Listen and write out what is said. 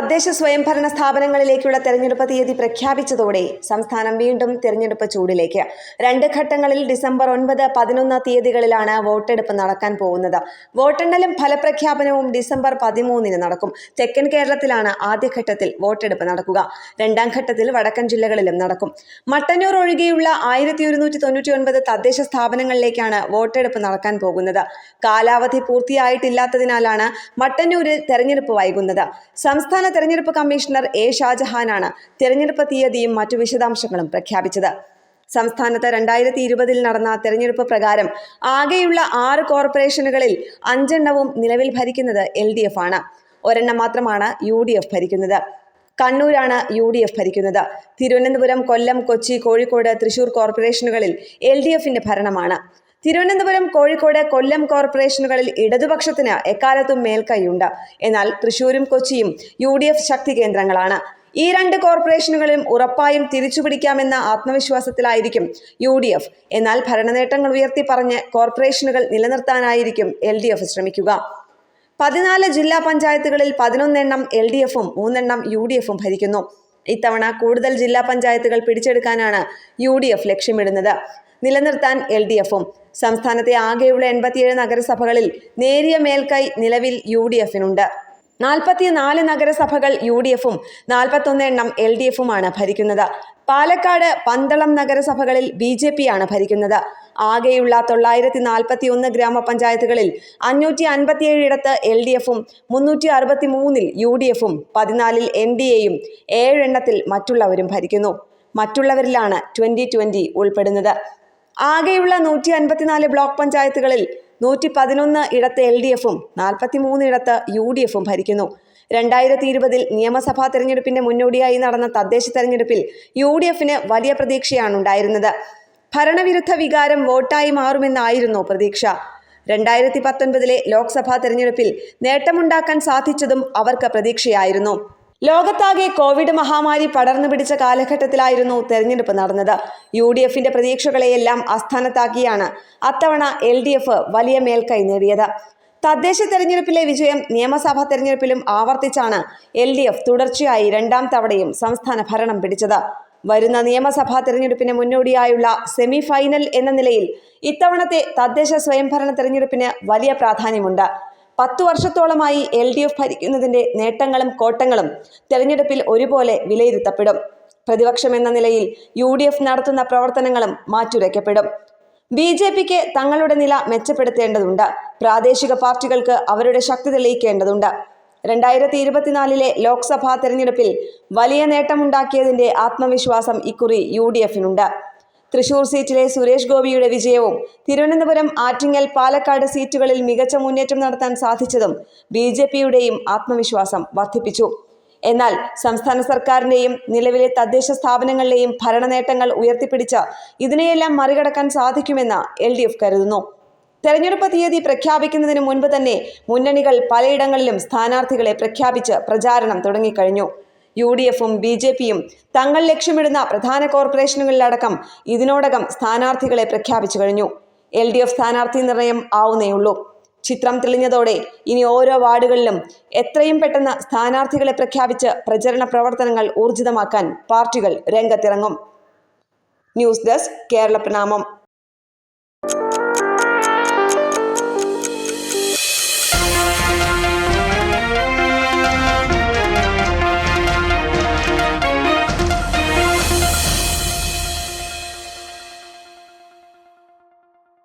തദ്ദേശ സ്വയംഭരണ സ്ഥാപനങ്ങളിലേക്കുള്ള തെരഞ്ഞെടുപ്പ് തീയതി പ്രഖ്യാപിച്ചതോടെ സംസ്ഥാനം വീണ്ടും തെരഞ്ഞെടുപ്പ് ചൂടിലേക്ക്. രണ്ട് ഘട്ടങ്ങളിൽ ഡിസംബർ ഒൻപത് പതിനൊന്ന് തീയതികളിലാണ് വോട്ടെടുപ്പ് നടക്കാൻ പോകുന്നത്. വോട്ടെണ്ണലും ഫലപ്രഖ്യാപനവും ഡിസംബർ പതിമൂന്നിന് നടക്കും. തെക്കൻ കേരളത്തിലാണ് ആദ്യഘട്ടത്തിൽ വോട്ടെടുപ്പ് നടക്കുക. രണ്ടാം ഘട്ടത്തിൽ വടക്കൻ ജില്ലകളിലും നടക്കും. മട്ടന്നൂർ ഒഴികെയുള്ള ആയിരത്തി ഒരുന്നൂറ്റി തൊണ്ണൂറ്റി ഒൻപത് തദ്ദേശ സ്ഥാപനങ്ങളിലേക്കാണ് വോട്ടെടുപ്പ് നടക്കാൻ പോകുന്നത്. കാലാവധി പൂർത്തിയായിട്ടില്ലാത്തതിനാലാണ് മട്ടന്നൂരിൽ തെരഞ്ഞെടുപ്പ് വൈകുന്നത്. സംസ്ഥാന തെരഞ്ഞെടുപ്പ് കമ്മീഷണർ എ ഷാജഹാനാണ് തെരഞ്ഞെടുപ്പ് തീയതിയും മറ്റു വിശദാംശങ്ങളും പ്രഖ്യാപിച്ചത്. സംസ്ഥാനത്ത് രണ്ടായിരത്തി ഇരുപതിൽ നടന്ന തെരഞ്ഞെടുപ്പ് പ്രകാരം ആകെയുള്ള ആറ് കോർപ്പറേഷനുകളിൽ അഞ്ചെണ്ണവും നിലവിൽ ഭരിക്കുന്നത് എൽ ഡി എഫ് ആണ്. ഒരെണ്ണം മാത്രമാണ് യു ഡി എഫ് ഭരിക്കുന്നത്. കണ്ണൂരാണ് യു ഡി എഫ് ഭരിക്കുന്നത്. തിരുവനന്തപുരം കൊല്ലം കൊച്ചി കോഴിക്കോട് തൃശൂർ കോർപ്പറേഷനുകളിൽ എൽ ഡി എഫിന്റെ ഭരണമാണ്. തിരുവനന്തപുരം കോഴിക്കോട് കൊല്ലം കോർപ്പറേഷനുകളിൽ ഇടതുപക്ഷത്തിന് എക്കാലത്തും മേൽക്കൈയുണ്ട്. എന്നാൽ തൃശൂരും കൊച്ചിയും യു ഡി എഫ് ശക്തി കേന്ദ്രങ്ങളാണ്. ഈ രണ്ട് കോർപ്പറേഷനുകളും ഉറപ്പായും തിരിച്ചുപിടിക്കാമെന്ന ആത്മവിശ്വാസത്തിലായിരിക്കും യു ഡി എഫ്. എന്നാൽ ഭരണനേട്ടങ്ങൾ ഉയർത്തി പറഞ്ഞ് കോർപ്പറേഷനുകൾ നിലനിർത്താനായിരിക്കും എൽ ഡി എഫ് ശ്രമിക്കുക. പതിനാല് ജില്ലാ പഞ്ചായത്തുകളിൽ പതിനൊന്നെണ്ണം എൽ ഡി എഫും മൂന്നെണ്ണം യു ഡി എഫും ഭരിക്കുന്നു. ഇത്തവണ കൂടുതൽ ജില്ലാ പഞ്ചായത്തുകൾ പിടിച്ചെടുക്കാനാണ് യു ഡി എഫ് ലക്ഷ്യമിടുന്നത്. നിലനിർത്താൻ എൽ ഡി എഫും സംസ്ഥാനത്തെ ആകെയുള്ള എൺപത്തിയേഴ് നഗരസഭകളിൽ നേരിയ മേൽക്കൈ നിലവിൽ യു ഡി എഫിനുണ്ട്. നാൽപ്പത്തിനാല് നഗരസഭകൾ യു ഡി എഫും നാൽപ്പത്തൊന്ന് എണ്ണം എൽ ഡി എഫുമാണ് ഭരിക്കുന്നത്. പാലക്കാട് പന്തളം നഗരസഭകളിൽ ബി ജെ പി ആണ് ഭരിക്കുന്നത്. ആകെയുള്ള തൊള്ളായിരത്തി നാൽപ്പത്തി ഒന്ന് ഗ്രാമപഞ്ചായത്തുകളിൽ അഞ്ഞൂറ്റി അൻപത്തിയേഴ് ഇടത്ത് എൽ ഡി എഫും മുന്നൂറ്റി അറുപത്തി മൂന്നിൽ യു ഡി എഫും പതിനാലിൽ എൻ ഡി എയും ഏഴെണ്ണത്തിൽ മറ്റുള്ളവരും ഭരിക്കുന്നു. മറ്റുള്ളവരിലാണ് ട്വന്റി ട്വന്റി ഉൾപ്പെടുന്നത്. ആകെയുള്ള നൂറ്റി അൻപത്തിനാല് ബ്ലോക്ക് പഞ്ചായത്തുകളിൽ നൂറ്റി പതിനൊന്ന് ഇടത്ത് എൽ ഡി എഫും നാൽപ്പത്തി മൂന്ന് ഇടത്ത് യു ഡി എഫും ഭരിക്കുന്നു. രണ്ടായിരത്തി ഇരുപതിൽ നിയമസഭാ തെരഞ്ഞെടുപ്പിന്റെ മുന്നോടിയായി നടന്ന തദ്ദേശ തെരഞ്ഞെടുപ്പിൽ യു ഡി എഫിന് വലിയ പ്രതീക്ഷയാണ് ഉണ്ടായിരുന്നത് ഭരണവിരുദ്ധ വികാരം വോട്ടായി മാറുമെന്നായിരുന്നു പ്രതീക്ഷ. രണ്ടായിരത്തി പത്തൊൻപതിലെ ലോക്സഭാ തെരഞ്ഞെടുപ്പിൽ നേട്ടമുണ്ടാക്കാൻ സാധിച്ചതും അവർക്ക് പ്രതീക്ഷയായിരുന്നു. ലോകത്താകെ കോവിഡ് മഹാമാരി പടർന്നു പിടിച്ച കാലഘട്ടത്തിലായിരുന്നു തെരഞ്ഞെടുപ്പ് നടന്നത്. യു ഡി എഫിന്റെ പ്രതീക്ഷകളെയെല്ലാം അസ്ഥാനത്താക്കിയാണ് അത്തവണ എൽ ഡി എഫ് വലിയ മേൽക്കൈ നേടിയത്. തദ്ദേശ തെരഞ്ഞെടുപ്പിലെ വിജയം നിയമസഭാ തെരഞ്ഞെടുപ്പിലും ആവർത്തിച്ചാണ് എൽ ഡി എഫ് തുടർച്ചയായി രണ്ടാം തവണയും സംസ്ഥാന ഭരണം പിടിച്ചത്. വരുന്ന നിയമസഭാ തെരഞ്ഞെടുപ്പിന് മുന്നോടിയായുള്ള സെമി ഫൈനൽ എന്ന നിലയിൽ ഇത്തവണത്തെ തദ്ദേശ സ്വയംഭരണ തെരഞ്ഞെടുപ്പിന് വലിയ പ്രാധാന്യമുണ്ട്. പത്തു വർഷത്തോളമായി എൽ ഡി എഫ് ഭരിക്കുന്നതിന്റെ നേട്ടങ്ങളും കോട്ടങ്ങളും തെരഞ്ഞെടുപ്പിൽ ഒരുപോലെ വിലയിരുത്തപ്പെടും. പ്രതിപക്ഷം എന്ന നിലയിൽ യു ഡി എഫ് നടത്തുന്ന പ്രവർത്തനങ്ങളും മാറ്റുരയ്ക്കപ്പെടും. ബി ജെ പിക്ക് തങ്ങളുടെ നില മെച്ചപ്പെടുത്തേണ്ടതുണ്ട്. പ്രാദേശിക പാർട്ടികൾക്ക് അവരുടെ ശക്തി തെളിയിക്കേണ്ടതുണ്ട്. രണ്ടായിരത്തി ഇരുപത്തിനാലിലെ ലോക്സഭാ തെരഞ്ഞെടുപ്പിൽ വലിയ നേട്ടമുണ്ടാക്കിയതിന്റെ ആത്മവിശ്വാസം ഇക്കുറി യു ഡി എഫിനുണ്ട്. തൃശൂർ സീറ്റിലെ സുരേഷ് ഗോപിയുടെ വിജയവും തിരുവനന്തപുരം ആറ്റിങ്ങൽ പാലക്കാട് സീറ്റുകളിൽ മികച്ച മുന്നേറ്റം നടത്താൻ സാധിച്ചതും ബി ജെ പിയുടെയും ആത്മവിശ്വാസം വർദ്ധിപ്പിച്ചു. എന്നാൽ സംസ്ഥാന സർക്കാരിന്റെയും നിലവിലെ തദ്ദേശ സ്ഥാപനങ്ങളിലെയും ഭരണ നേട്ടങ്ങൾ ഉയർത്തിപ്പിടിച്ച് ഇതിനെയെല്ലാം മറികടക്കാൻ സാധിക്കുമെന്ന് എൽ ഡി എഫ് കരുതുന്നു. തെരഞ്ഞെടുപ്പ് തീയതി പ്രഖ്യാപിക്കുന്നതിന് മുൻപ് തന്നെ മുന്നണികൾ പലയിടങ്ങളിലും സ്ഥാനാർത്ഥികളെ പ്രഖ്യാപിച്ച് പ്രചാരണം തുടങ്ങിക്കഴിഞ്ഞു. യു ഡി എഫും ബി ജെ പിയും തങ്ങൾ ലക്ഷ്യമിടുന്ന പ്രധാന കോർപ്പറേഷനുകളിലടക്കം ഇതിനോടകം സ്ഥാനാർത്ഥികളെ പ്രഖ്യാപിച്ചു കഴിഞ്ഞു. എൽ ഡി എഫ് സ്ഥാനാർത്ഥി നിർണയം ആവുന്നേയുള്ളൂ. ചിത്രം തെളിഞ്ഞതോടെ ഇനി ഓരോ വാർഡുകളിലും എത്രയും പെട്ടെന്ന് സ്ഥാനാർത്ഥികളെ പ്രഖ്യാപിച്ച് പ്രചരണ പ്രവർത്തനങ്ങൾ ഊർജിതമാക്കാൻ പാർട്ടികൾ രംഗത്തിറങ്ങും. ന്യൂസ് ഡെസ്ക് കേരള പ്രണാമം.